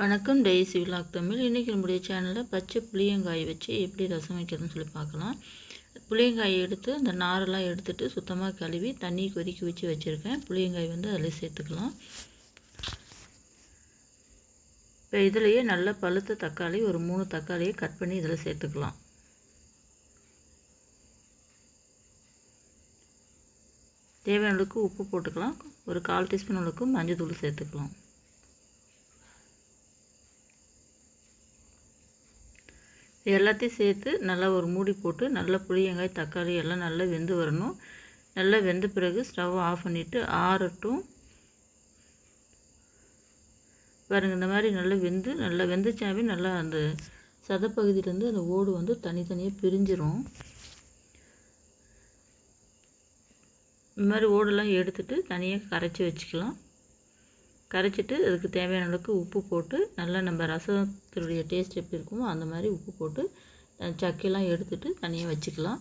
வணக்கம் daisy vlog Tamil. இன்றைக்கி நம்முடைய சேனலில் பச்சை புளியங்காய் வச்சு எப்படி ரசம் வைக்கிறதுன்னு சொல்லி பார்க்கலாம். புளியங்காயை எடுத்து அந்த நாரெல்லாம் எடுத்துகிட்டு சுத்தமாக கழுவி தண்ணி கொதிக்க வச்சு வச்சுருக்கேன். புளியங்காய் வந்து அதில் சேர்த்துக்கலாம். இப்போ இதுலேயே நல்ல பழுத்த தக்காளி ஒரு மூணு தக்காளியை கட் பண்ணி இதில் சேர்த்துக்கலாம். தேவையான அளவுக்கு உப்பு போட்டுக்கலாம். ஒரு கால் டீஸ்பூன் அளவுக்கு மஞ்சள் தூள் சேர்த்துக்கலாம். எல்லாத்தையும் சேர்த்து நல்லா ஒரு மூடி போட்டு நல்லா புளியங்காய் தக்காளி எல்லாம் நல்லா வெந்து வரணும். நல்லா வெந்த பிறகு ஸ்டவ் ஆஃப் பண்ணிவிட்டு ஆறட்டும். பாருங்க இந்த மாதிரி நல்லா வெந்து நல்லா வெந்துச்சாவே நல்லா அந்த சதப்பகுதியிலேருந்து அந்த ஓடு வந்து தனித்தனியாக பிரிஞ்சிரும். இந்த மாதிரி ஓடெல்லாம் எடுத்துகிட்டு தனியாக கரைச்சி வச்சுக்கலாம். கரைச்சிட்டு அதுக்கு தேவையான அளவுக்கு உப்பு போட்டு நல்லா நம்ம ரசத்தினுடைய டேஸ்ட் எப்படி இருக்குமோ அந்த மாதிரி உப்பு போட்டு சக்கையெல்லாம் எடுத்துட்டு தனியாக வச்சுக்கலாம்.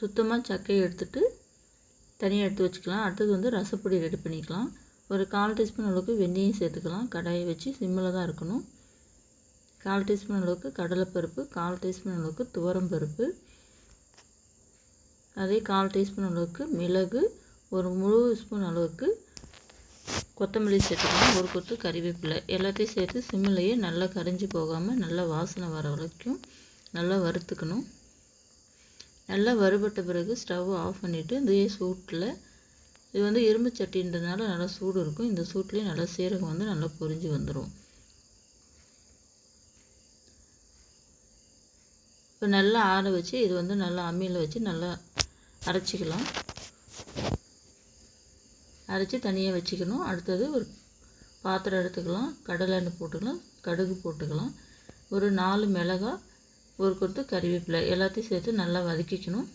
சுத்தமாக சக்கையை எடுத்துட்டு தனியாக எடுத்து வச்சுக்கலாம். அடுத்தது வந்து ரசப்பொடி ரெடி பண்ணிக்கலாம். ஒரு கால் டீஸ்பூன் அளவுக்கு வெந்தயம் சேர்த்துக்கலாம். கடாயை வச்சு சிம்மில் தான் இருக்கணும் கால் டீஸ்பூன் அளவுக்கு கடலைப்பருப்பு கால் டீஸ்பூன் அளவுக்கு துவரம் பருப்பு அதே கால் டீஸ்பூன் அளவுக்கு மிளகு ஒரு முழு ஸ்பூன் அளவுக்கு கொத்தமல்லி சேர்த்துக்கலாம் ஒரு கொத்து கறிவேப்பிலை. எல்லாத்தையும் சேர்த்து சிம்மிலையே நல்லா கரைஞ்சி போகாமல் நல்லா வாசனை வர வரைக்கும் நல்லா வறுத்துக்கணும். நல்லா வறுபட்ட பிறகு ஸ்டவ் ஆஃப் பண்ணிவிட்டு இதே சூட்டில் இது வந்து இரும்பு சட்டின்றதுனால நல்லா சூடு இருக்கும். இந்த சூட்லேயே நல்லா சீரகம் வந்து நல்லா பொரிஞ்சு வந்துடும் இப்போ நல்லா ஆற வச்சு இது வந்து நல்லா அம்மியில் வச்சு நல்லா அரைச்சிக்கலாம். அரைச்சி தனியாக வச்சுக்கணும். அடுத்தது ஒரு பாத்திரம் எடுத்துக்கலாம். கடலை எண்ணெய் போட்டுக்கலாம். கடுகு போட்டுக்கலாம். ஒரு நாலு மிளகாய் ஒரு கொத்து கறிவேப்பிலை எல்லாத்தையும் சேர்த்து நல்லா வதக்கிக்கணும்.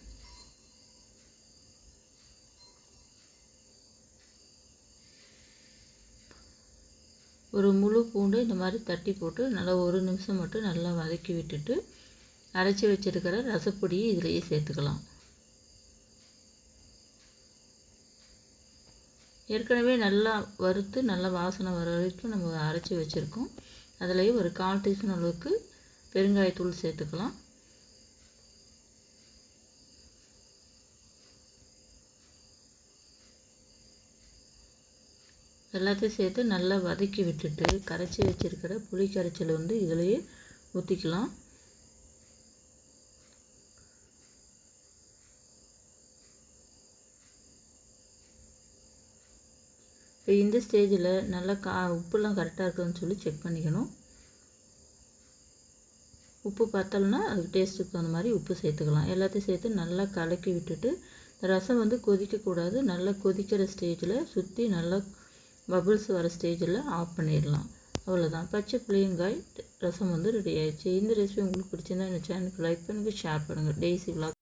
ஒரு முழு பூண்டு இந்த மாதிரி தட்டி போட்டு நல்லா ஒரு நிமிஷம் மட்டும் நல்லா வதக்கி விட்டுட்டு அரைச்சி வச்சுருக்கிற ரசப்பொடியை இதிலேயே சேர்த்துக்கலாம். ஏற்கனவே நல்லா வறுத்து நல்லா வாசனை வர வரைக்கும் நம்ம அரைச்சி வச்சுருக்கோம். அதிலேயே ஒரு கால் டீஸ்பூன் அளவுக்கு பெருங்காயத்தூள் சேர்த்துக்கலாம். எல்லாத்தையும் சேர்த்து நல்லா வதக்கி விட்டுட்டு கரைச்சி வச்சுருக்கிற புளி கரைச்சல் வந்து இதிலையே ஊற்றிக்கலாம் இப்போ இந்த ஸ்டேஜில் நல்லா கா உப்புலாம் கரெக்டாக இருக்குதுன்னு சொல்லி செக் பண்ணிக்கணும். உப்பு பத்தலைன்னா அது டேஸ்ட்டுக்கு தகுந்த மாதிரி உப்பு சேர்த்துக்கலாம். எல்லாத்தையும் சேர்த்து நல்லா கலக்கி விட்டுட்டு ரசம் வந்து கொதிக்கக்கூடாது. நல்லா கொதிக்கிற ஸ்டேஜில் சுற்றி நல்லா பபுள்ஸ் வர ஸ்டேஜில் ஆஃப் பண்ணிடலாம். அவ்வளோதான். பச்சை புளியங்காய் ரசம் வந்து ரெடி ஆயிடுச்சு. இந்த ரெசிபி உங்களுக்கு பிடிச்சிருந்தா இந்த சேனலுக்கு லைக் பண்ணுங்கள் ஷேர் பண்ணுங்கள் டெய்ஸி விளாக்